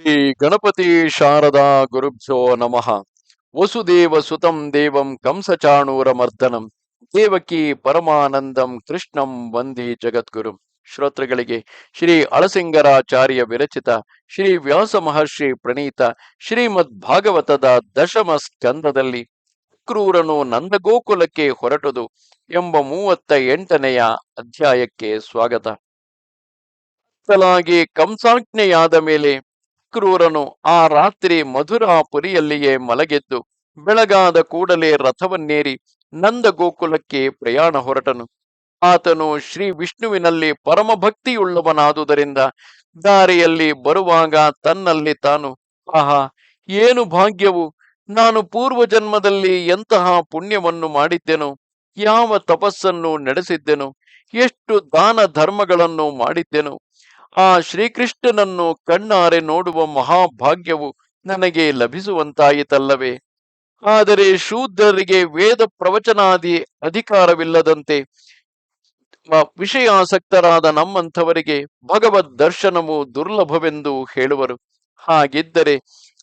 ಶ್ರೀ ಗಣಪತಿ ಶಾರದಾ ಗುರುಭ್ಯೋ ನಮಃ. ವಸುದೇವ ಸುತಂ ದೇವಂ ಕಂಸಚಾಣೂರ ಮರ್ದನಂ. ದೇವಕಿ ಪರಮಾನಂದಂ ಕೃಷ್ಣಂ ವಂದಿ ಜಗದ್ಗುರು. ಶ್ರೋತೃಗಳಿಗೆ ಶ್ರೀ ಅಳಸಿಂಗರಾಚಾರ್ಯ ವಿರಚಿತ, ಶ್ರೀ ವ್ಯಾಸ ಮಹರ್ಷಿ ಪ್ರಣೀತ, ಶ್ರೀಮದ್ ಭಾಗವತದ ದಶಮ ಸ್ಕಂದದಲ್ಲಿ ಕ್ರೂರನು ನಂದಗೋಕುಲಕ್ಕೆ ಹೊರಟುದು ಎಂಬ ಮೂವತ್ತ ಎಂಟನೆಯ ಅಧ್ಯಾಯಕ್ಕೆ ಸ್ವಾಗತ. ಕಂಸಾಜ್ಞೆಯಾದ ಮೇಲೆ ಕ್ರೂರನು ಆ ರಾತ್ರಿ ಮಧುರಾಪುರಿಯಲ್ಲಿಯೇ ಮಲಗೆದ್ದು ಬೆಳಗಾದ ಕೂಡಲೇ ರಥವನ್ನೇರಿ ನಂದ ಗೋಕುಲಕ್ಕೆ ಪ್ರಯಾಣ ಹೊರಟನು. ಆತನು ಶ್ರೀ ವಿಷ್ಣುವಿನಲ್ಲಿ ಪರಮಭಕ್ತಿಯುಳ್ಳವನಾದುದರಿಂದ ದಾರಿಯಲ್ಲಿ ಬರುವಾಗ ತನ್ನಲ್ಲಿ ತಾನು, ಆಹಾ, ಏನು ಭಾಗ್ಯವು? ನಾನು ಪೂರ್ವ ಜನ್ಮದಲ್ಲಿ ಎಂತಹ ಪುಣ್ಯವನ್ನು ಮಾಡಿದ್ದೆನು? ಯಾವ ತಪಸ್ಸನ್ನು ನಡೆಸಿದ್ದೆನು? ಎಷ್ಟು ದಾನ ಧರ್ಮಗಳನ್ನು ಮಾಡಿದ್ದೆನು? ಆ ಶ್ರೀಕೃಷ್ಣನನ್ನು ಕಣ್ಣಾರೆ ನೋಡುವ ಮಹಾಭಾಗ್ಯವು ನನಗೆ ಲಭಿಸುವಂತಾಯಿತಲ್ಲವೇ? ಆದರೆ ಶೂದ್ರರಿಗೆ ವೇದ ಪ್ರವಚನಾದಿ ಅಧಿಕಾರವಿಲ್ಲದಂತೆ ವಿಷಯಾಸಕ್ತರಾದ ನಮ್ಮಂಥವರಿಗೆ ಭಗವದ್ ದರ್ಶನವು ದುರ್ಲಭವೆಂದು ಹೇಳುವರು. ಹಾಗಿದ್ದರೆ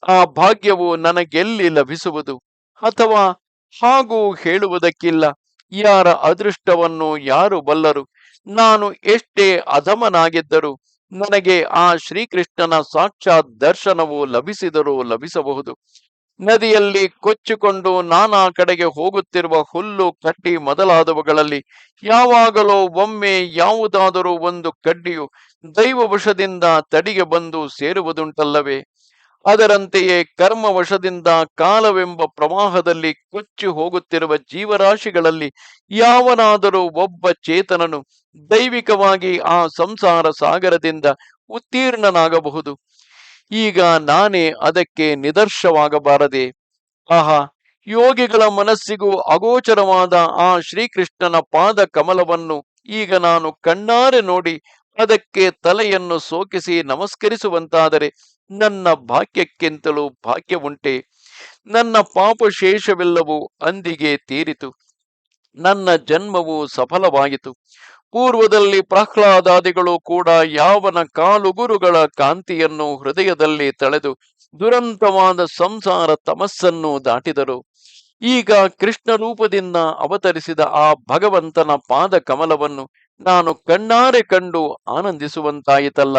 ಆ ಭಾಗ್ಯವು ನನಗೆಲ್ಲಿ ಲಭಿಸುವುದು? ಅಥವಾ ಹಾಗೂ ಹೇಳುವುದಕ್ಕಿಲ್ಲ. ಯಾರ ಅದೃಷ್ಟವನ್ನು ಯಾರು ಬಲ್ಲರು? ನಾನು ಎಷ್ಟೇ ಅಧಮನಾಗಿದ್ದರೂ ನನಗೆ ಆ ಶ್ರೀಕೃಷ್ಣನ ಸಾಕ್ಷಾತ್ ದರ್ಶನವು ಲಭಿಸಿದರೂ ಲಭಿಸಬಹುದು. ನದಿಯಲ್ಲಿ ಕೊಚ್ಚಿಕೊಂಡು ನಾನಾ ಕಡೆಗೆ ಹೋಗುತ್ತಿರುವ ಹುಲ್ಲು ಕಡ್ಡಿ ಮೊದಲಾದವುಗಳಲ್ಲಿ ಯಾವಾಗಲೋ ಒಮ್ಮೆ ಯಾವುದಾದರೂ ಒಂದು ಕಡ್ಡಿಯು ದೈವವಶದಿಂದ ತಡಿಗೆ ಬಂದು ಸೇರುವುದುಂಟಲ್ಲವೇ? ಅದರಂತೆಯೇ ಕರ್ಮವಶದಿಂದ ಕಾಲವೆಂಬ ಪ್ರವಾಹದಲ್ಲಿ ಕೊಚ್ಚಿ ಹೋಗುತ್ತಿರುವ ಜೀವರಾಶಿಗಳಲ್ಲಿ ಯಾವನಾದರೂ ಒಬ್ಬ ಚೇತನನು ದೈವಿಕವಾಗಿ ಆ ಸಂಸಾರ ಸಾಗರದಿಂದ ಉತ್ತೀರ್ಣನಾಗಬಹುದು. ಈಗ ನಾನೇ ಅದಕ್ಕೆ ನಿದರ್ಶವಾಗಬಾರದೆ. ಆಹಾ, ಯೋಗಿಗಳ ಮನಸ್ಸಿಗೂ ಅಗೋಚರವಾದ ಆ ಶ್ರೀಕೃಷ್ಣನ ಪಾದ ಕಮಲವನ್ನು ಈಗ ನಾನು ಕಣ್ಣಾರೆ ನೋಡಿ ಅದಕ್ಕೆ ತಲೆಯನ್ನು ಸೋಕಿಸಿ ನಮಸ್ಕರಿಸುವಂತಾದರೆ ನನ್ನ ಭಾಗ್ಯಕ್ಕಿಂತಲೂ ಭಾಗ್ಯವುಂಟೆ ನನ್ನ ಪಾಪ ಶೇಷವೆಲ್ಲವೂ ಅಂದಿಗೆ ತೀರಿತು. ನನ್ನ ಜನ್ಮವು ಸಫಲವಾಯಿತು. ಪೂರ್ವದಲ್ಲಿ ಪ್ರಹ್ಲಾದಾದಿಗಳು ಕೂಡ ಯಾವನ ಕಾಲುಗುರುಗಳ ಕಾಂತಿಯನ್ನು ಹೃದಯದಲ್ಲಿ ತಳೆದು ದುರಂತವಾದ ಸಂಸಾರ ತಮಸ್ಸನ್ನು ದಾಟಿದರು. ಈಗ ಕೃಷ್ಣ ರೂಪದಿಂದ ಅವತರಿಸಿದ ಆ ಭಗವಂತನ ಪಾದ ಕಮಲವನ್ನು ನಾನು ಕಣ್ಣಾರೆ ಕಂಡು ಆನಂದಿಸುವಂತಾಯಿತಲ್ಲ.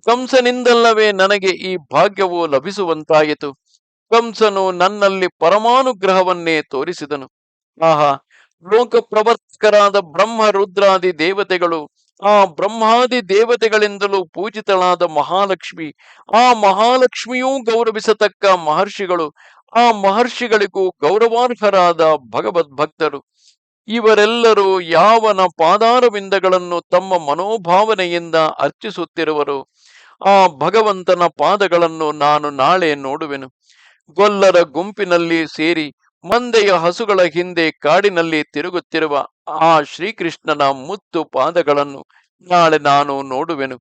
ಕಂಸನಿಂದಲ್ಲವೇ ನನಗೆ ಈ ಭಾಗ್ಯವು ಲಭಿಸುವಂತಾಯಿತು. ಕಂಸನು ನನ್ನಲ್ಲಿ ಪರಮಾನುಗ್ರಹವನ್ನೇ ತೋರಿಸಿದನು. ಆಹಾ ಲೋಕ ಪ್ರವರ್ತಕರಾದ ಬ್ರಹ್ಮ ರುದ್ರಾದಿ ದೇವತೆಗಳು, ಆ ಬ್ರಹ್ಮಾದಿ ದೇವತೆಗಳಿಂದಲೂ ಪೂಜಿತಳಾದ ಮಹಾಲಕ್ಷ್ಮಿ, ಆ ಮಹಾಲಕ್ಷ್ಮಿಯೂ ಗೌರವಿಸತಕ್ಕ ಮಹರ್ಷಿಗಳು, ಆ ಮಹರ್ಷಿಗಳಿಗೂ ಗೌರವಾರ್ಹರಾದ ಭಗವದ್ಭಕ್ತರು ಇವರೆಲ್ಲರೂ ಯಾವನ ಪಾದಾರವಿಂದಗಳನ್ನು ತಮ್ಮ ಮನೋಭಾವನೆಯಿಂದ ಅರ್ಚಿಸುತ್ತಿರುವರು. ಆ ಭಗವಂತನ ಪಾದಗಳನ್ನು ನಾನು ನಾಳೆ ನೋಡುವೆನು. ಗೊಲ್ಲರ ಗುಂಪಿನಲ್ಲಿ ಸೇರಿ ಮಂದೆಯ ಹಸುಗಳ ಹಿಂದೆ ಕಾಡಿನಲ್ಲಿ ತಿರುಗುತ್ತಿರುವ ಆ ಶ್ರೀಕೃಷ್ಣನ ಮುತ್ತು ಪಾದಗಳನ್ನು ನಾಳೆ ನಾನು ನೋಡುವೆನು.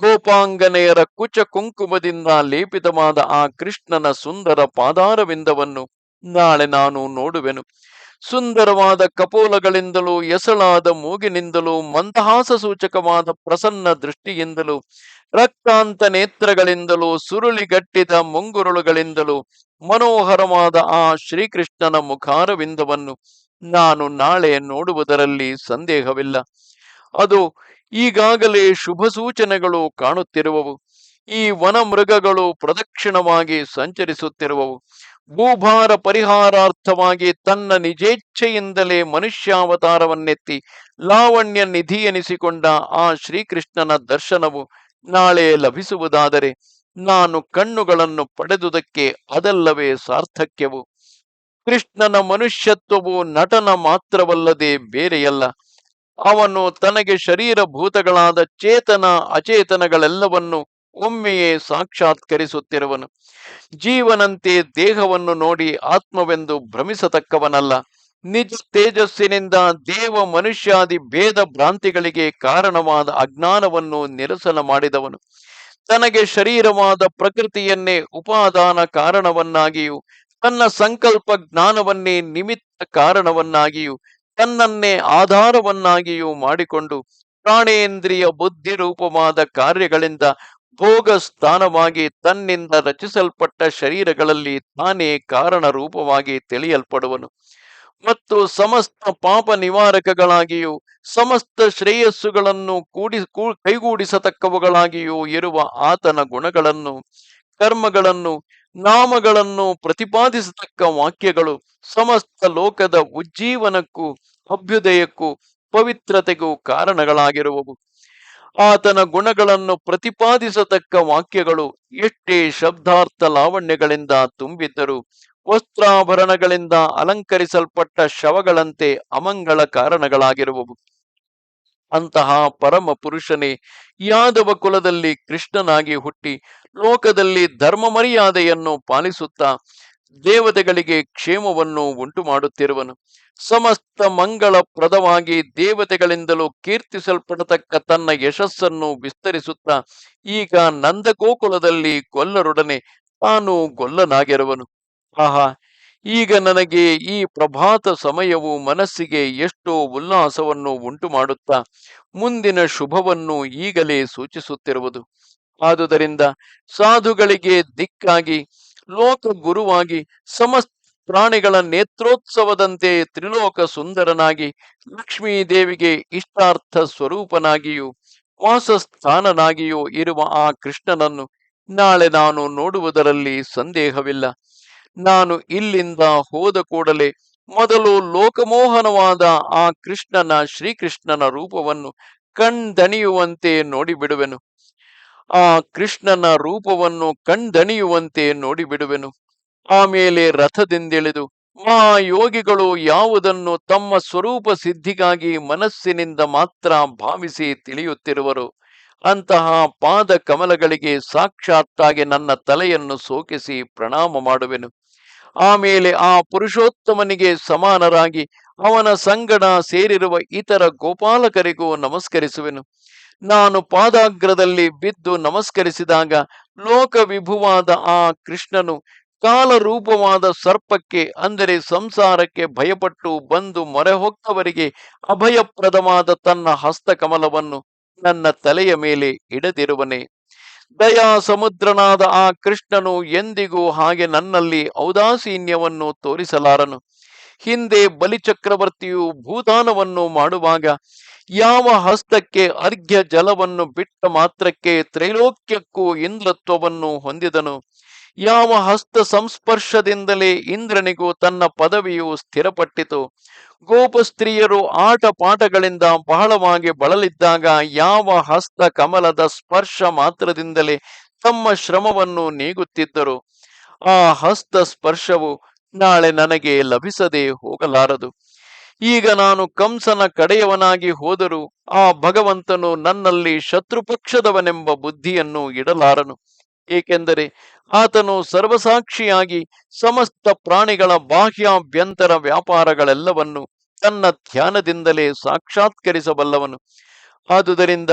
ಗೋಪಾಂಗನೆಯರ ಕುಚ ಕುಂಕುಮದಿಂದ ಲೇಪಿತವಾದ ಆ ಕೃಷ್ಣನ ಸುಂದರ ಪಾದಾರವಿಂದವನ್ನು ನಾಳೆ ನಾನು ನೋಡುವೆನು. ಸುಂದರವಾದ ಕಪೋಲಗಳಿಂದಲೂ ಎಸಳಾದ ಮೂಗಿನಿಂದಲೂ ಮಂದಹಾಸ ಸೂಚಕವಾದ ಪ್ರಸನ್ನ ದೃಷ್ಟಿಯಿಂದಲೂ ರಕ್ತಾಂತ ನೇತ್ರಗಳಿಂದಲೂ, ಸುರುಳಿಗಟ್ಟಿದ ಮುಂಗುರುಳುಗಳಿಂದಲೂ, ಮನೋಹರವಾದ ಆ ಶ್ರೀಕೃಷ್ಣನ ಮುಖಾರವಿಂದವನ್ನು ನಾನು ನಾಳೆ ನೋಡುವುದರಲ್ಲಿ ಸಂದೇಹವಿಲ್ಲ. ಅದು ಈಗಾಗಲೇ ಶುಭ ಸೂಚನೆಗಳು ಕಾಣುತ್ತಿರುವವು. ಈ ವನ ಮೃಗಗಳು ಪ್ರದಕ್ಷಿಣವಾಗಿ ಸಂಚರಿಸುತ್ತಿರುವವು. ಭೂಭಾರ ಪರಿಹಾರಾರ್ಥವಾಗಿ ತನ್ನ ನಿಜೇಚ್ಛೆಯಿಂದಲೇ ಮನುಷ್ಯಾವತಾರವನ್ನೆತ್ತಿ ಲಾವಣ್ಯ ನಿಧಿ ಎನಿಸಿಕೊಂಡ ಆ ಶ್ರೀಕೃಷ್ಣನ ದರ್ಶನವು ನಾಳೆ ಲಭಿಸುವುದಾದರೆ ನಾನು ಕಣ್ಣುಗಳನ್ನು ಪಡೆದುದಕ್ಕೆ ಅದಲ್ಲವೇ ಸಾರ್ಥಕ್ಯವು. ಕೃಷ್ಣನ ಮನುಷ್ಯತ್ವವು ನಟನ ಮಾತ್ರವಲ್ಲದೆ ಬೇರೆಯಲ್ಲ. ಅವನು ತನಗೆ ಶರೀರಭೂತಗಳಾದ ಚೇತನ, ಅಚೇತನಗಳೆಲ್ಲವನ್ನು ಒಮ್ಮೆಯೇ ಸಾಕ್ಷಾತ್ಕರಿಸುತ್ತಿರುವನು. ಜೀವನಂತೆ ದೇಹವನ್ನು ನೋಡಿ ಆತ್ಮವೆಂದು ಭ್ರಮಿಸತಕ್ಕವನಲ್ಲ. ನಿಜ ತೇಜಸ್ಸಿನಿಂದ ದೇವ ಮನುಷ್ಯಾದಿ ಭೇದ ಭ್ರಾಂತಿಗಳಿಗೆ ಕಾರಣವಾದ ಅಜ್ಞಾನವನ್ನು ನಿರಸನ ಮಾಡಿದವನು. ತನಗೆ ಶರೀರವಾದ ಪ್ರಕೃತಿಯನ್ನೇ ಉಪಾದಾನ ಕಾರಣವನ್ನಾಗಿಯೂ, ತನ್ನ ಸಂಕಲ್ಪ ಜ್ಞಾನವನ್ನೇ ನಿಮಿತ್ತ ಕಾರಣವನ್ನಾಗಿಯೂ, ತನ್ನನ್ನೇ ಆಧಾರವನ್ನಾಗಿಯೂ ಮಾಡಿಕೊಂಡು ಪ್ರಾಣೇಂದ್ರಿಯ ಬುದ್ಧಿ ರೂಪವಾದ ಕಾರ್ಯಗಳಿಂದ ಭೋಗ ಸ್ಥಾನವಾಗಿ ತನ್ನಿಂದ ರಚಿಸಲ್ಪಟ್ಟ ಶರೀರಗಳಲ್ಲಿ ತಾನೇ ಕಾರಣ ರೂಪವಾಗಿ ತಿಳಿಯಲ್ಪಡುವನು. ಮತ್ತು ಸಮಸ್ತ ಪಾಪ ನಿವಾರಕಗಳಾಗಿಯೂ, ಸಮಸ್ತ ಶ್ರೇಯಸ್ಸುಗಳನ್ನು ಕೂಡಿ ಕೈಗೂಡಿಸತಕ್ಕವುಗಳಾಗಿಯೂ ಇರುವ ಆತನ ಗುಣಗಳನ್ನು, ಕರ್ಮಗಳನ್ನು, ನಾಮಗಳನ್ನು ಪ್ರತಿಪಾದಿಸತಕ್ಕ ವಾಕ್ಯಗಳು ಸಮಸ್ತ ಲೋಕದ ಉಜ್ಜೀವನಕ್ಕೂ, ಅಭ್ಯುದಯಕ್ಕೂ, ಪವಿತ್ರತೆಗೂ ಕಾರಣಗಳಾಗಿರುವವು. ಆತನ ಗುಣಗಳನ್ನು ಪ್ರತಿಪಾದಿಸತಕ್ಕ ವಾಕ್ಯಗಳು ಎಷ್ಟೇ ಶಬ್ದಾರ್ಥ ಲಾವಣ್ಯಗಳಿಂದ ತುಂಬಿದ್ದರು ವಸ್ತ್ರಾಭರಣಗಳಿಂದ ಅಲಂಕರಿಸಲ್ಪಟ್ಟ ಶವಗಳಂತೆ ಅಮಂಗಳ ಕಾರಣಗಳಾಗಿರುವವು. ಅಂತಹ ಪರಮ ಪುರುಷನೇ, ಯಾದವ ಕುಲದಲ್ಲಿ ಕೃಷ್ಣನಾಗಿ ಹುಟ್ಟಿ ಲೋಕದಲ್ಲಿ ಧರ್ಮ ಮರ್ಯಾದೆಯನ್ನು ಪಾಲಿಸುತ್ತಾ ದೇವತೆಗಳಿಗೆ ಕ್ಷೇಮವನ್ನು ಉಂಟು ಮಾಡುತ್ತಿರುವನು ಸಮಸ್ತ ಮಂಗಳಪ್ರದವಾಗಿ ದೇವತೆಗಳಿಂದಲೂ ಕೀರ್ತಿಸಲ್ಪಡತಕ್ಕ ತನ್ನ ಯಶಸ್ಸನ್ನು ವಿಸ್ತರಿಸುತ್ತಾ ಈಗ ನಂದಗೋಕುಲದಲ್ಲಿ ಗೊಲ್ಲರೊಡನೆ ತಾನು ಗೊಲ್ಲನಾಗಿರುವನು. ಆಹಾ, ಈಗ ನನಗೆ ಈ ಪ್ರಭಾತ ಸಮಯವು ಮನಸ್ಸಿಗೆ ಎಷ್ಟೋ ಉಲ್ಲಾಸವನ್ನು ಉಂಟು ಮಾಡುತ್ತಾ ಮುಂದಿನ ಶುಭವನ್ನು ಈಗಲೇ ಸೂಚಿಸುತ್ತಿರುವುದು. ಆದುದರಿಂದ ಸಾಧುಗಳಿಗೆ ದಿಕ್ಕಾಗಿ ಲೋಕ ಗುರುವಾಗಿ ಸಮಸ್ತ ಪ್ರಾಣಿಗಳ ನೇತ್ರೋತ್ಸವದಂತೆ ತ್ರಿಲೋಕ ಸುಂದರನಾಗಿ ಲಕ್ಷ್ಮೀ ದೇವಿಗೆ ಇಷ್ಟಾರ್ಥ ಸ್ವರೂಪನಾಗಿಯೂ, ವಾಸಸ್ಥಾನನಾಗಿಯೂ ಇರುವ ಆ ಕೃಷ್ಣನನ್ನು ನಾಳೆ ನಾನು ನೋಡುವುದರಲ್ಲಿ ಸಂದೇಹವಿಲ್ಲ. ನಾನು ಇಲ್ಲಿಂದ ಹೋದ ಕೂಡಲೇ ಮೊದಲು ಲೋಕಮೋಹನವಾದ ಆ ಕೃಷ್ಣನ, ಶ್ರೀಕೃಷ್ಣನ ರೂಪವನ್ನು ಕಣ್ದಣಿಯುವಂತೆ ನೋಡಿಬಿಡುವೆನು. ಆ ಕೃಷ್ಣನ ರೂಪವನ್ನು ಕಣ್ದಣಿಯುವಂತೆ ನೋಡಿಬಿಡುವೆನು. ಆಮೇಲೆ ರಥದಿಂದಿಳಿದು, ಮಹಾಯೋಗಿಗಳು ಯಾವುದನ್ನು ತಮ್ಮ ಸ್ವರೂಪ ಸಿದ್ಧಿಗಾಗಿ ಮನಸ್ಸಿನಿಂದ ಮಾತ್ರ ಭಾವಿಸಿ ತಿಳಿಯುತ್ತಿರುವರು, ಅಂತಹ ಪಾದ ಕಮಲಗಳಿಗೆ ಸಾಕ್ಷಾತ್ತಾಗಿ ನನ್ನ ತಲೆಯನ್ನು ಸೋಕಿಸಿ ಪ್ರಣಾಮ ಮಾಡುವೆನು. ಆಮೇಲೆ ಆ ಪುರುಷೋತ್ತಮನಿಗೆ ಸಮಾನರಾಗಿ ಅವನ ಸಂಗಡ ಸೇರಿರುವ ಇತರ ಗೋಪಾಲಕರಿಗೂ ನಮಸ್ಕರಿಸುವೆನು. ನಾನು ಪಾದಾಗ್ರದಲ್ಲಿ ಬಿದ್ದು ನಮಸ್ಕರಿಸಿದಾಗ ಲೋಕ ವಿಭುವಾದ ಆ ಕೃಷ್ಣನು ಕಾಲರೂಪವಾದ ಸರ್ಪಕ್ಕೆ ಅಂದರೆ ಸಂಸಾರಕ್ಕೆ ಭಯಪಟ್ಟು ಬಂದು ಮೊರೆ ಹೋಗ್ತವರಿಗೆ ಅಭಯಪ್ರದವಾದ ತನ್ನ ಹಸ್ತಕಮಲವನ್ನು ನನ್ನ ತಲೆಯ ಮೇಲೆ ಇಡದಿರುವನೆ. ದಯಾ ಸಮುದ್ರನಾದ ಆ ಕೃಷ್ಣನು ಎಂದಿಗೂ ಹಾಗೆ ನನ್ನಲ್ಲಿ ಔದಾಸೀನ್ಯವನ್ನು ತೋರಿಸಲಾರನು. ಹಿಂದೆ ಬಲಿಚಕ್ರವರ್ತಿಯು ಭೂದಾನವನ್ನು ಮಾಡುವಾಗ ಯಾವ ಹಸ್ತಕ್ಕೆ ಅರ್ಘ್ಯ ಜಲವನ್ನು ಬಿಟ್ಟ ಮಾತ್ರಕ್ಕೆ ತ್ರೈಲೋಕ್ಯಕ್ಕೂ ಇಂದ್ರತ್ವವನ್ನು ಹೊಂದಿದನು. ಯಾವ ಹಸ್ತ ಸಂಸ್ಪರ್ಶದಿಂದಲೇ ಇಂದ್ರನಿಗೂ ತನ್ನ ಪದವಿಯು ಸ್ಥಿರಪಟ್ಟಿತು. ಗೋಪಸ್ತ್ರೀಯರು ಆಟ ಪಾಠಗಳಿಂದ ಬಹಳವಾಗಿ ಬಳಲಿದ್ದಾಗ ಯಾವ ಹಸ್ತ ಕಮಲದ ಸ್ಪರ್ಶ ಮಾತ್ರದಿಂದಲೇ ತಮ್ಮ ಶ್ರಮವನ್ನು ನೀಗುತ್ತಿದ್ದರು. ಆ ಹಸ್ತ ಸ್ಪರ್ಶವು ನಾಳೆ ನನಗೆ ಲಭಿಸದೆ ಹೋಗಲಾರದು. ಈಗ ನಾನು ಕಂಸನ ಕಡೆಯವನಾಗಿ ಹೋದರೂ ಆ ಭಗವಂತನು ನನ್ನಲ್ಲಿ ಶತ್ರುಪಕ್ಷದವನೆಂಬ ಬುದ್ಧಿಯನ್ನು ಇಡಲಾರನು. ಏಕೆಂದರೆ ಆತನು ಸರ್ವಸಾಕ್ಷಿಯಾಗಿ ಸಮಸ್ತ ಪ್ರಾಣಿಗಳ ಬಾಹ್ಯಾಭ್ಯಂತರ ವ್ಯಾಪಾರಗಳೆಲ್ಲವನ್ನು ತನ್ನ ಧ್ಯಾನದಿಂದಲೇ ಸಾಕ್ಷಾತ್ಕರಿಸಬಲ್ಲವನು. ಆದುದರಿಂದ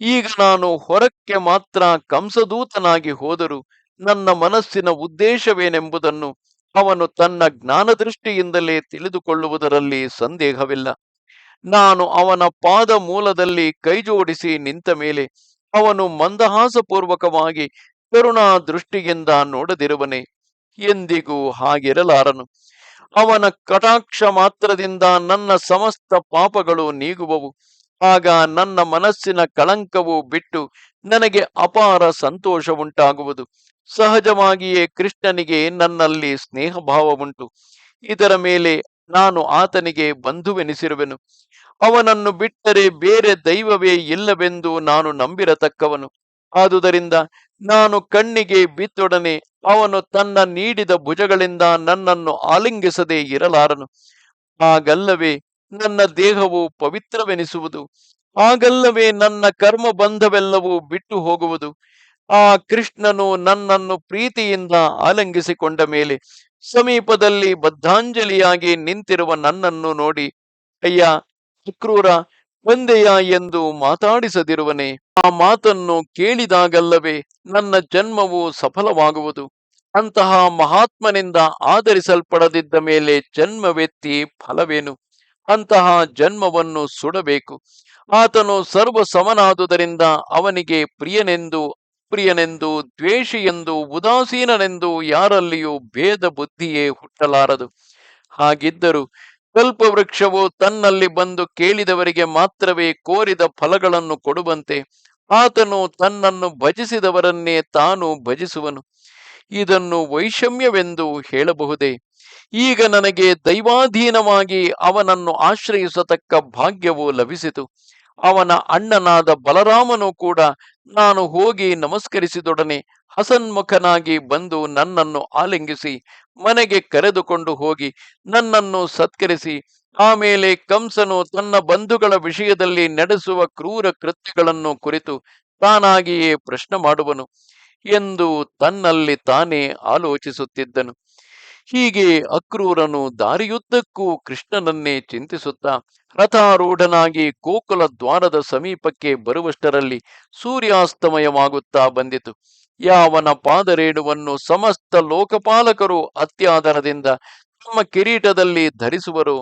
ಈಗ ನಾನು ಹೊರಕ್ಕೆ ಮಾತ್ರ ಕಂಸದೂತನಾಗಿ ಹೋದರೂ ನನ್ನ ಮನಸ್ಸಿನ ಉದ್ದೇಶವೇನೆಂಬುದನ್ನು ಅವನು ತನ್ನ ಜ್ಞಾನದೃಷ್ಟಿಯಿಂದಲೇ ತಿಳಿದುಕೊಳ್ಳುವುದರಲ್ಲಿ ಸಂದೇಹವಿಲ್ಲ. ನಾನು ಅವನ ಪಾದ ಮೂಲದಲ್ಲಿ ಕೈಜೋಡಿಸಿ ನಿಂತ ಮೇಲೆ ಅವನು ಮಂದಹಾಸಪೂರ್ವಕವಾಗಿ ಕರುಣಾ ದೃಷ್ಟಿಯಿಂದ ನೋಡದಿರುವನೆ ಎಂದಿಗೂ ಹಾಗಿರಲಾರನು. ಅವನ ಕಟಾಕ್ಷ ಮಾತ್ರದಿಂದ ನನ್ನ ಸಮಸ್ತ ಪಾಪಗಳು ನೀಗುವವು. ಆಗ ನನ್ನ ಮನಸ್ಸಿನ ಕಳಂಕವು ಬಿಟ್ಟು ನನಗೆ ಅಪಾರ ಸಂತೋಷ ಉಂಟಾಗುವುದು ಸಹಜವಾಗಿಯೇ ಕೃಷ್ಣನಿಗೆ ನನ್ನಲ್ಲಿ ಸ್ನೇಹ ಭಾವವುಂಟು ಇದರ ಮೇಲೆ ನಾನು ಆತನಿಗೆ ಬಂಧುವೆನಿಸಿರುವೆನು. ಅವನನ್ನು ಬಿಟ್ಟರೆ ಬೇರೆ ದೈವವೇ ಇಲ್ಲವೆಂದು ನಾನು ನಂಬಿರತಕ್ಕವನು. ಆದುದರಿಂದ ನಾನು ಕಣ್ಣಿಗೆ ಬಿತ್ತೊಡನೆ ಅವನು ತನ್ನ ನೀಡಿದ ಭುಜಗಳಿಂದ ನನ್ನನ್ನು ಆಲಿಂಗಿಸದೆ ಇರಲಾರನು. ಆಗಲ್ಲವೇ ನನ್ನ ದೇಹವು ಪವಿತ್ರವೆನಿಸುವುದು. ಆಗಲ್ಲವೇ ನನ್ನ ಕರ್ಮ ಬಂಧವೆಲ್ಲವೂ ಬಿಟ್ಟು ಹೋಗುವುದು ಆ ಕೃಷ್ಣನು ನನ್ನನ್ನು ಪ್ರೀತಿಯಿಂದ ಆಲಂಗಿಸಿಕೊಂಡ ಮೇಲೆ ಸಮೀಪದಲ್ಲಿ ಬದ್ಧಾಂಜಲಿಯಾಗಿ ನಿಂತಿರುವ ನನ್ನನ್ನು ನೋಡಿ, ಅಯ್ಯ ಅಕ್ರೂರ ಬಂದೆಯ ಎಂದು ಮಾತಾಡಿಸದಿರುವನೆ, ಆ ಮಾತನ್ನು ಕೇಳಿದಾಗಲ್ಲವೇ ನನ್ನ ಜನ್ಮವು ಸಫಲವಾಗುವುದು. ಅಂತಹ ಮಹಾತ್ಮನಿಂದ ಆಧರಿಸಲ್ಪಡದಿದ್ದ ಮೇಲೆ ಜನ್ಮವೆತ್ತಿ ಫಲವೇನು? ಅಂತಹ ಜನ್ಮವನ್ನು ಸುಡಬೇಕು. ಆತನು ಸರ್ವ ಸಮನಾದುದರಿಂದ ಅವನಿಗೆ ಪ್ರಿಯನೆಂದು ದ್ವೇಷಿ ದ್ವೇಷಿಯೆಂದು, ಉದಾಸೀನನೆಂದು ಯಾರಲ್ಲಿಯೂ ಭೇದ ಬುದ್ಧಿಯೇ ಹುಟ್ಟಲಾರದು. ಹಾಗಿದ್ದರೂ ಕಲ್ಪವೃಕ್ಷವು ತನ್ನಲ್ಲಿ ಬಂದು ಕೇಳಿದವರಿಗೆ ಮಾತ್ರವೇ ಕೋರಿದ ಫಲಗಳನ್ನು ಕೊಡುವಂತೆ ಆತನು ತನ್ನನ್ನು ಭಜಿಸಿದವರನ್ನೇ ತಾನು ಭಜಿಸುವನು. ಇದನ್ನು ವೈಷಮ್ಯವೆಂದು ಹೇಳಬಹುದೇ? ಈಗ ನನಗೆ ದೈವಾಧೀನವಾಗಿ ಅವನನ್ನು ಆಶ್ರಯಿಸತಕ್ಕ ಭಾಗ್ಯವು ಲಭಿಸಿತು. ಅವನ ಅಣ್ಣನಾದ ಬಲರಾಮನು ಕೂಡ ನಾನು ಹೋಗಿ ನಮಸ್ಕರಿಸಿದೊಡನೆ ಹಸನ್ಮುಖನಾಗಿ ಬಂದು ನನ್ನನ್ನು ಆಲಿಂಗಿಸಿ ಮನೆಗೆ ಕರೆದುಕೊಂಡು ಹೋಗಿ ನನ್ನನ್ನು ಸತ್ಕರಿಸಿ, ಆಮೇಲೆ ಕಂಸನು ತನ್ನ ಬಂಧುಗಳ ವಿಷಯದಲ್ಲಿ ನಡೆಸುವ ಕ್ರೂರ ಕೃತ್ಯಗಳನ್ನು ಕುರಿತು ತಾನಾಗಿಯೇ ಪ್ರಶ್ನೆ ಮಾಡುವನು ಎಂದು ತನ್ನಲ್ಲಿ ತಾನೇ ಆಲೋಚಿಸುತ್ತಿದ್ದನು. ಹೀಗೆ ಅಕ್ರೂರನು ದಾರಿಯುದ್ದಕ್ಕೂ ಕೃಷ್ಣನನ್ನೇ ಚಿಂತಿಸುತ್ತಾ ರಥಾರೂಢನಾಗಿ ಗೋಕುಲ ದ್ವಾರದ ಸಮೀಪಕ್ಕೆ ಬರುವಷ್ಟರಲ್ಲಿ ಸೂರ್ಯಾಸ್ತಮಯವಾಗುತ್ತಾ ಬಂದಿತು. ಯಾವನ ಪಾದರೇಣುವನ್ನು ಸಮಸ್ತ ಲೋಕಪಾಲಕರು ಅತ್ಯಾದರದಿಂದ ತಮ್ಮ ಕಿರೀಟದಲ್ಲಿ ಧರಿಸುವರು.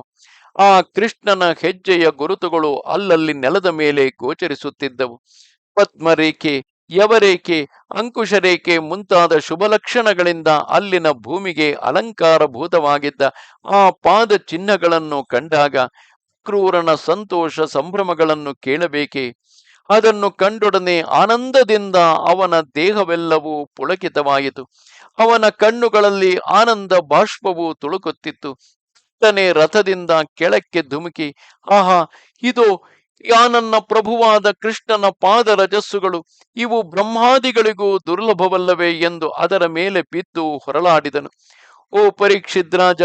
ಆ ಕೃಷ್ಣನ ಹೆಜ್ಜೆಯ ಗುರುತುಗಳು ಅಲ್ಲಲ್ಲಿ ನೆಲದ ಮೇಲೆ ಗೋಚರಿಸುತ್ತಿದ್ದವು. ಪದ್ಮರೇಖೆ, ಯವರೇಖೆ, ಅಂಕುಶರೇಖೆ ಮುಂತಾದ ಶುಭ ಲಕ್ಷಣಗಳಿಂದ ಅಲ್ಲಿನ ಭೂಮಿಗೆ ಅಲಂಕಾರಭೂತವಾಗಿದ್ದ ಆ ಪಾದ ಚಿಹ್ನಗಳನ್ನು ಕಂಡಾಗ ಕ್ರೂರನ ಸಂತೋಷ ಸಂಭ್ರಮಗಳನ್ನು ಕೇಳಬೇಕೆ? ಅದನ್ನು ಕಂಡೊಡನೆ ಆನಂದದಿಂದ ಅವನ ದೇಹವೆಲ್ಲವೂ ಪುಳಕಿತವಾಯಿತು. ಅವನ ಕಣ್ಣುಗಳಲ್ಲಿ ಆನಂದ ಬಾಷ್ಪವು ತುಳುಕುತ್ತಿತ್ತು. ತನೆ ರಥದಿಂದ ಕೆಳಕ್ಕೆ ಧುಮುಕಿ, ಆಹಾ, ಇದು, ಯಾ ನನ್ನ ಪ್ರಭುವಾದ ಕೃಷ್ಣನ ಪಾದ ರಜಸ್ಸುಗಳು ಇವು ಬ್ರಹ್ಮಾದಿಗಳಿಗೂ ದುರ್ಲಭವಲ್ಲವೇ? ಎಂದು ಅದರ ಮೇಲೆ ಬಿದ್ದು ಹೊರಳಾಡಿದನು ಓ ಪರೀಕ್ಷಿದ್ರಾಜ,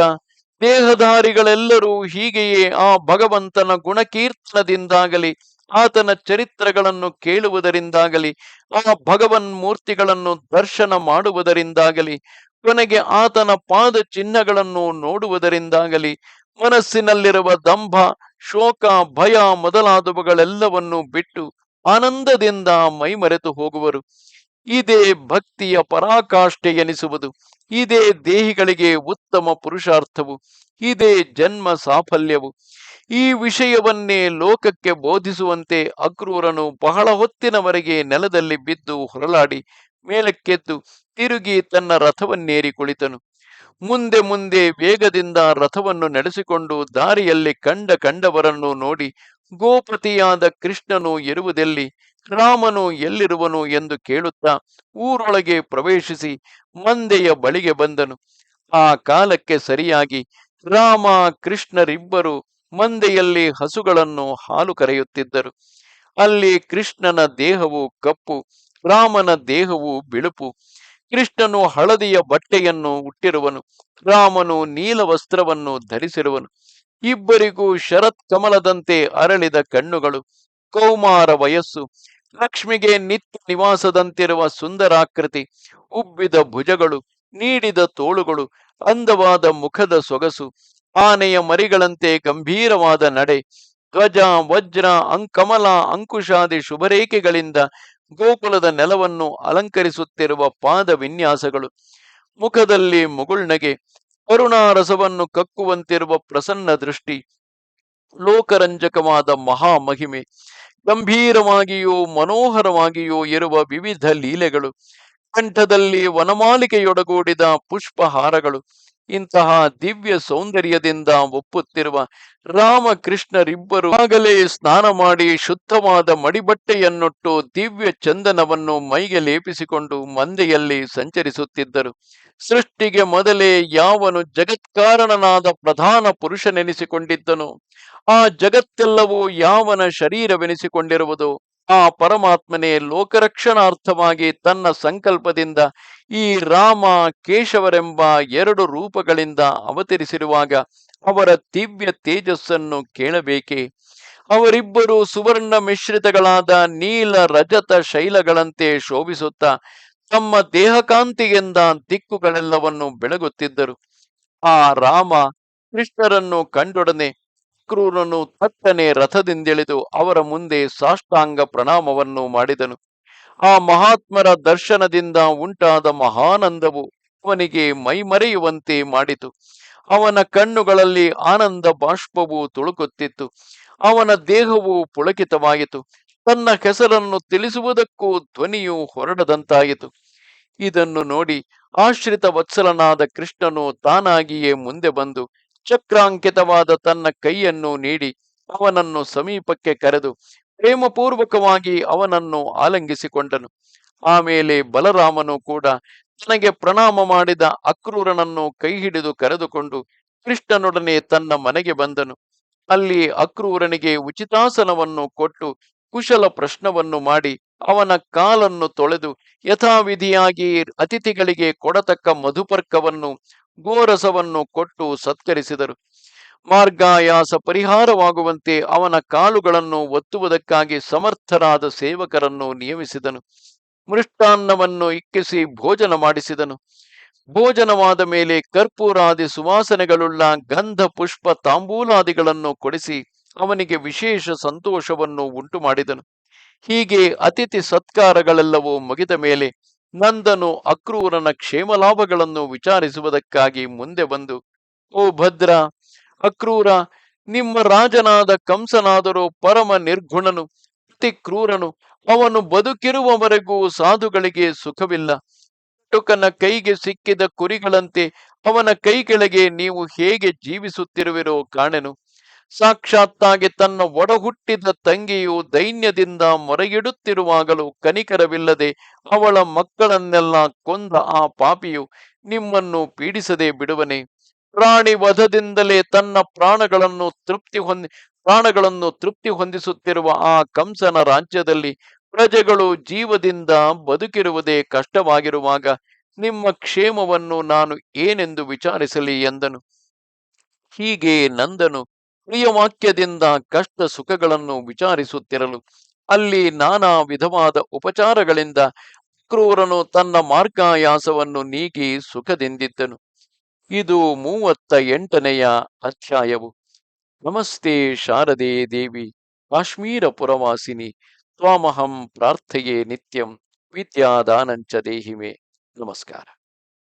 ದೇಹಧಾರಿಗಳೆಲ್ಲರೂ ಹೀಗೆಯೇ ಆ ಭಗವಂತನ ಗುಣಕೀರ್ತನದಿಂದಾಗಲಿ ಆತನ ಚರಿತ್ರಗಳನ್ನು ಕೇಳುವುದರಿಂದಾಗಲಿ, ಆ ಭಗವನ್ ಮೂರ್ತಿಗಳನ್ನು ದರ್ಶನ ಮಾಡುವುದರಿಂದಾಗಲಿ, ಕೊನೆಗೆ ಆತನ ಪಾದ ಚಿಹ್ನಗಳನ್ನು ನೋಡುವುದರಿಂದಾಗಲಿ, ಮನಸ್ಸಿನಲ್ಲಿರುವ ದಂಭ, ಶೋಕ, ಭಯ ಮೊದಲಾದವುಗಳೆಲ್ಲವನ್ನು ಬಿಟ್ಟು ಆನಂದದಿಂದ ಮೈಮರೆತು ಹೋಗುವರು. ಇದೇ ಭಕ್ತಿಯ ಪರಾಕಾಷ್ಠೆ ಎನಿಸುವುದು. ಇದೇ ದೇಹಿಗಳಿಗೆ ಉತ್ತಮ ಪುರುಷಾರ್ಥವು. ಇದೇ ಜನ್ಮ ಸಾಫಲ್ಯವು. ಈ ವಿಷಯವನ್ನೇ ಲೋಕಕ್ಕೆ ಬೋಧಿಸುವಂತೆ ಅಕ್ರೂರನು ಬಹಳ ಹೊತ್ತಿನವರೆಗೆ ನೆಲದಲ್ಲಿ ಬಿದ್ದು ಹೊರಲಾಡಿ ಮೇಲಕ್ಕೆದ್ದು ತಿರುಗಿ ತನ್ನ ರಥವನ್ನೇರಿ ಕುಳಿತನು. ಮುಂದೆ ಮುಂದೆ ವೇಗದಿಂದ ರಥವನ್ನು ನಡೆಸಿಕೊಂಡು ದಾರಿಯಲ್ಲಿ ಕಂಡ ಕಂಡವರನ್ನು ನೋಡಿ ಗೋಪತಿಯಾದ ಕೃಷ್ಣನು ಇರುವುದೆಲ್ಲಿ ರಾಮನು ಎಲ್ಲಿರುವನು ಎಂದು ಕೇಳುತ್ತಾ ಊರೊಳಗೆ ಪ್ರವೇಶಿಸಿ ಮಂದೆಯ ಬಳಿಗೆ ಬಂದನು. ಆ ಕಾಲಕ್ಕೆ ಸರಿಯಾಗಿ ರಾಮ, ಕೃಷ್ಣರಿಬ್ಬರು ಮಂದೆಯಲ್ಲಿ ಹಸುಗಳನ್ನು ಹಾಲು ಕರೆಯುತ್ತಿದ್ದರು. ಅಲ್ಲಿ ಕೃಷ್ಣನ ದೇಹವು ಕಪ್ಪು, ರಾಮನ ದೇಹವು ಬಿಳುಪು. ಕೃಷ್ಣನು ಹಳದಿಯ ಬಟ್ಟೆಯನ್ನು ಹುಟ್ಟಿರುವನು ರಾಮನು ನೀಲ ವಸ್ತ್ರವನ್ನು ಧರಿಸಿರುವನು. ಇಬ್ಬರಿಗೂ ಶರತ್ ಕಮಲದಂತೆ ಅರಳಿದ ಕಣ್ಣುಗಳು, ಕೌಮಾರ ವಯಸ್ಸು, ಲಕ್ಷ್ಮಿಗೆ ನಿತ್ಯ ನಿವಾಸದಂತಿರುವ ಸುಂದರಾಕೃತಿ, ಉಬ್ಬಿದ ಭುಜಗಳು, ನೀಡಿದ ತೋಳುಗಳು, ಅಂದವಾದ ಮುಖದ ಸೊಗಸು ಆನೆಯ ಮರಿಗಳಂತೆ ಗಂಭೀರವಾದ ನಡೆ. ಧ್ವಜ, ವಜ್ರ, ಅಂಕಮಲ, ಅಂಕುಶಾದಿ ಶುಭರೇಖೆಗಳಿಂದ ಗೋಕುಲದ ನೆಲವನ್ನು ಅಲಂಕರಿಸುತ್ತಿರುವ ಪಾದ ವಿನ್ಯಾಸಗಳು ಮುಖದಲ್ಲಿ ಮುಗುಳ್ನಗೆ, ಕರುಣಾರಸವನ್ನು ಕಕ್ಕುವಂತಿರುವ ಪ್ರಸನ್ನ ದೃಷ್ಟಿ, ಲೋಕರಂಜಕವಾದ ಮಹಾಮಹಿಮೆ. ಗಂಭೀರವಾಗಿಯೂ ಮನೋಹರವಾಗಿಯೂ ಇರುವ ವಿವಿಧ ಲೀಲೆಗಳು. ಕಂಠದಲ್ಲಿ ವನಮಾಲಿಕೆಯೊಡಗೂಡಿದ ಪುಷ್ಪಹಾರಗಳು. ಇಂತಹ ದಿವ್ಯ ಸೌಂದರ್ಯದಿಂದ ಒಪ್ಪುತ್ತಿರುವ ರಾಮಕೃಷ್ಣರಿಬ್ಬರು ಆಗಲೇ ಸ್ನಾನ ಮಾಡಿ ಶುದ್ಧವಾದ ಮಡಿಬಟ್ಟೆಯನ್ನುಟ್ಟು ದಿವ್ಯ ಚಂದನವನ್ನು ಮೈಗೆ ಲೇಪಿಸಿಕೊಂಡು ಮಂದೆಯಲ್ಲಿ ಸಂಚರಿಸುತ್ತಿದ್ದರು. ಸೃಷ್ಟಿಗೆ ಮೊದಲೇ ಯಾವನು ಜಗತ್ಕಾರಣನಾದ ಪ್ರಧಾನ ಪುರುಷನೆನಿಸಿಕೊಂಡಿದ್ದನು. ಆ ಜಗತ್ತೆಲ್ಲವೂ ಯಾವನ ಶರೀರವೆನಿಸಿಕೊಂಡಿರುವುದು? ಆ ಪರಮಾತ್ಮನೇ ಲೋಕರಕ್ಷಣಾರ್ಥವಾಗಿ ತನ್ನ ಸಂಕಲ್ಪದಿಂದ ಈ ರಾಮ ಕೇಶವರೆಂಬ ಎರಡು ರೂಪಗಳಿಂದ ಅವತರಿಸಿರುವಾಗ ಅವರ ದಿವ್ಯ ತೇಜಸ್ಸನ್ನು ಕೇಳಬೇಕೆ? ಅವರಿಬ್ಬರು ಸುವರ್ಣ ಮಿಶ್ರಿತಗಳಾದ ನೀಲ ರಜತ ಶೈಲಗಳಂತೆ ಶೋಭಿಸುತ್ತಾ ತಮ್ಮ ದೇಹಕಾಂತಿಯಿಂದ ದಿಕ್ಕುಗಳೆಲ್ಲವನ್ನು ಬೆಳಗುತ್ತಿದ್ದರು. ಆ ರಾಮ ಕೃಷ್ಣರನ್ನು ಕಂಡೊಡನೆ ಕ್ರೂರನು ತಟ್ಟನೆ ರಥದಿಂದಿಳಿದು ಅವರ ಮುಂದೆ ಸಾಷ್ಟಾಂಗ ಪ್ರಣಾಮವನ್ನು ಮಾಡಿದನು. ಆ ಮಹಾತ್ಮರ ದರ್ಶನದಿಂದ ಉಂಟಾದ ಮಹಾನಂದವು ಅವನಿಗೆ ಮೈಮರೆಯುವಂತೆ ಮಾಡಿತು. ಅವನ ಕಣ್ಣುಗಳಲ್ಲಿ ಆನಂದ ಬಾಷ್ಪವು ತುಳುಕುತ್ತಿತ್ತು. ಅವನ ದೇಹವು ಪುಳಕಿತವಾಯಿತು ತನ್ನ ಹೆಸರನ್ನು ತಿಳಿಸುವುದಕ್ಕೂ ಧ್ವನಿಯು ಹೊರಡದಂತಾಯಿತು. ಇದನ್ನು ನೋಡಿ ಆಶ್ರಿತ ವತ್ಸಲನಾದ ಕೃಷ್ಣನು ತಾನಾಗಿಯೇ ಮುಂದೆ ಬಂದು ಚಕ್ರಾಂಕಿತವಾದ ತನ್ನ ಕೈಯನ್ನು ನೀಡಿ ಅವನನ್ನು ಸಮೀಪಕ್ಕೆ ಕರೆದು ಪ್ರೇಮಪೂರ್ವಕವಾಗಿ ಅವನನ್ನು ಆಲಂಗಿಸಿಕೊಂಡನು. ಆಮೇಲೆ ಬಲರಾಮನು ಕೂಡ ತನಗೆ ಪ್ರಣಾಮ ಮಾಡಿದ ಅಕ್ರೂರನನ್ನು ಕೈ ಹಿಡಿದು ಕರೆದುಕೊಂಡು ಕೃಷ್ಣನೊಡನೆ ತನ್ನ ಮನೆಗೆ ಬಂದನು. ಅಲ್ಲಿ ಅಕ್ರೂರನಿಗೆ ಉಚಿತಾಸನವನ್ನು ಕೊಟ್ಟು ಕುಶಲ ಪ್ರಶ್ನವನ್ನು ಮಾಡಿ ಅವನ ಕಾಲನ್ನು ತೊಳೆದು ಯಥಾವಿಧಿಯಾಗಿ ಅತಿಥಿಗಳಿಗೆ ಕೊಡತಕ್ಕ ಮಧುಪರ್ಕವನ್ನು, ಗೋರಸವನ್ನು ಕೊಟ್ಟು ಸತ್ಕರಿಸಿದರು. ಮಾರ್ಗಾಯಾಸ ಪರಿಹಾರವಾಗುವಂತೆ ಅವನ ಕಾಲುಗಳನ್ನು ಒತ್ತುವುದಕ್ಕಾಗಿ ಸಮರ್ಥರಾದ ಸೇವಕರನ್ನು ನಿಯಮಿಸಿದನು. ಮೃಷ್ಟಾನ್ನವನ್ನು ಇಕ್ಕಿಸಿ ಭೋಜನ ಮಾಡಿಸಿದನು. ಭೋಜನವಾದ ಮೇಲೆ ಕರ್ಪೂರಾದಿ ಸುವಾಸನೆಗಳುಳ್ಳ ಗಂಧ ಪುಷ್ಪ ತಾಂಬೂಲಾದಿಗಳನ್ನು ಕೊಡಿಸಿ ಅವನಿಗೆ ವಿಶೇಷ ಸಂತೋಷವನ್ನು ಉಂಟು ಮಾಡಿದನು ಹೀಗೆ ಅತಿಥಿ ಸತ್ಕಾರಗಳೆಲ್ಲವೂ ಮುಗಿದ ಮೇಲೆ ನಂದನು ಅಕ್ರೂರನ ಕ್ಷೇಮಲಾಭಗಳನ್ನು ವಿಚಾರಿಸುವುದಕ್ಕಾಗಿ ಮುಂದೆ ಬಂದು, ಓ ಭದ್ರ, ಅಕ್ರೂರ, ನಿಮ್ಮ ರಾಜನಾದ ಕಂಸನಾದರೂ ಪರಮ ನಿರ್ಗುಣನು, ಅತಿ ಕ್ರೂರನು, ಅವನು ಬದುಕಿರುವವರೆಗೂ ಸಾಧುಗಳಿಗೆ ಸುಖವಿಲ್ಲ. ಟುಕನ ಕೈಗೆ ಸಿಕ್ಕಿದ ಕುರಿಗಳಂತೆ ಅವನ ಕೈ ಕೆಳಗೆ ನೀವು ಹೇಗೆ ಜೀವಿಸುತ್ತಿರುವಿರೋ ಕಾಣೆನು. ಸಾಕ್ಷಾತ್ತಾಗಿ ತನ್ನ ಒಡಹುಟ್ಟಿದ ತಂಗಿಯು ದೈನ್ಯದಿಂದ ಮೊರೆಯಿಡುತ್ತಿರುವಾಗಲೂ ಕನಿಕರವಿಲ್ಲದೆ ಅವಳ ಮಕ್ಕಳನ್ನೆಲ್ಲ ಕೊಂದ ಆ ಪಾಪಿಯು ನಿಮ್ಮನ್ನು ಪೀಡಿಸದೆ ಬಿಡುವನೆ. ಪ್ರಾಣಿ ವಧದಿಂದಲೇ ತನ್ನ ಪ್ರಾಣಗಳನ್ನು ತೃಪ್ತಿ ಹೊಂದಿ, ಪ್ರಾಣಗಳನ್ನು ತೃಪ್ತಿ ಹೊಂದಿಸುತ್ತಿರುವ ಆ ಕಂಸನ ರಾಜ್ಯದಲ್ಲಿ ಪ್ರಜೆಗಳು ಜೀವದಿಂದ ಬದುಕಿರುವುದೇ ಕಷ್ಟವಾಗಿರುವಾಗ ನಿಮ್ಮ ಕ್ಷೇಮವನ್ನು ನಾನು ಏನೆಂದು ವಿಚಾರಿಸಲಿ ಎಂದನು. ಹೀಗೆ ನಂದನು ಪ್ರಿಯವಾಕ್ಯದಿಂದ ಕಷ್ಟ ಸುಖಗಳನ್ನು ವಿಚಾರಿಸುತ್ತಿರಲು, ಅಲ್ಲಿ ನಾನಾ ವಿಧವಾದ ಉಪಚಾರಗಳಿಂದ ಕ್ರೂರನು ತನ್ನ ಮಾರ್ಗಾಯಾಸವನ್ನು ನೀಗಿ ಸುಖದಿಂದಿದ್ದನು. ಇದು ಮೂವತ್ತ ಎಂಟನೆಯ ಅಧ್ಯಾಯವು. ನಮಸ್ತೆ ಶಾರದೆ ದೇವಿ ಕಾಶ್ಮೀರ ಪುರವಾಸಿನಿ ತ್ವಾಮಹಂ ಪ್ರಾರ್ಥೆಯೇ ನಿತ್ಯಂ, ವಿದ್ಯಾದಾನಂಚ ದೇಹಿಮೆ. ನಮಸ್ಕಾರ.